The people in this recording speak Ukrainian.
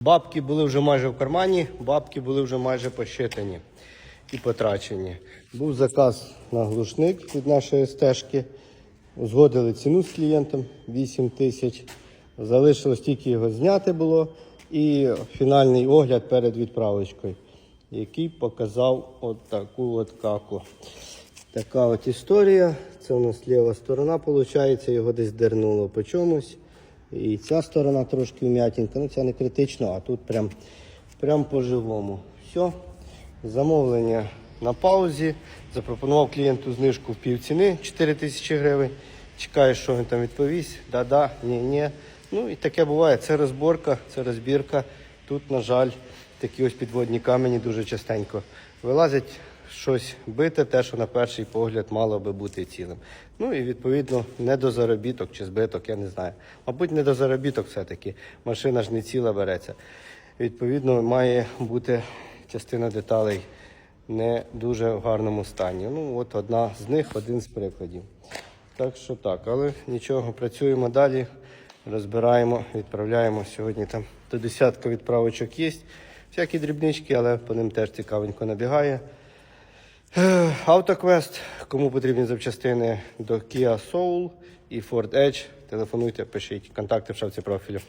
Бабки були вже майже в кармані, бабки були вже майже посчитані і потрачені. Був заказ на глушник від нашої стежки. Узгодили ціну з клієнтом 8 тисяч. Залишилось тільки його зняти було. І фінальний огляд перед відправочкою, який показав от таку от каку. Така от історія. Це у нас ліва сторона, виходить, його десь дернуло по чомусь. І ця сторона трошки вм'ятінка. Ну це не критично, а тут прям, прям по-живому. Все. Замовлення на паузі. Запропонував клієнту знижку в півціни 4 тисячі гривень. Чекаю, що він там відповість. Да-да, ні-ні. Ну і таке буває. Це розборка, це розбірка. Тут, на жаль, такі ось підводні камені дуже частенько вилазять щось бите, те, що на перший погляд мало би бути цілим. Ну і відповідно недозаробіток чи збиток, я не знаю. Мабуть, недозаробіток все-таки. Машина ж не ціла береться. Відповідно, має бути частина деталей не дуже в гарному стані. Ну, от одна з них, один з прикладів. Так що так, але нічого, працюємо далі, розбираємо, відправляємо. Сьогодні там до десятка відправочок є. Всякі дрібнички, але по ним теж цікавенько набігає. Автоквест, кому потрібні запчастини? До Kia Soul і Ford Edge, телефонуйте, пишіть. Контакти в шапці профілю.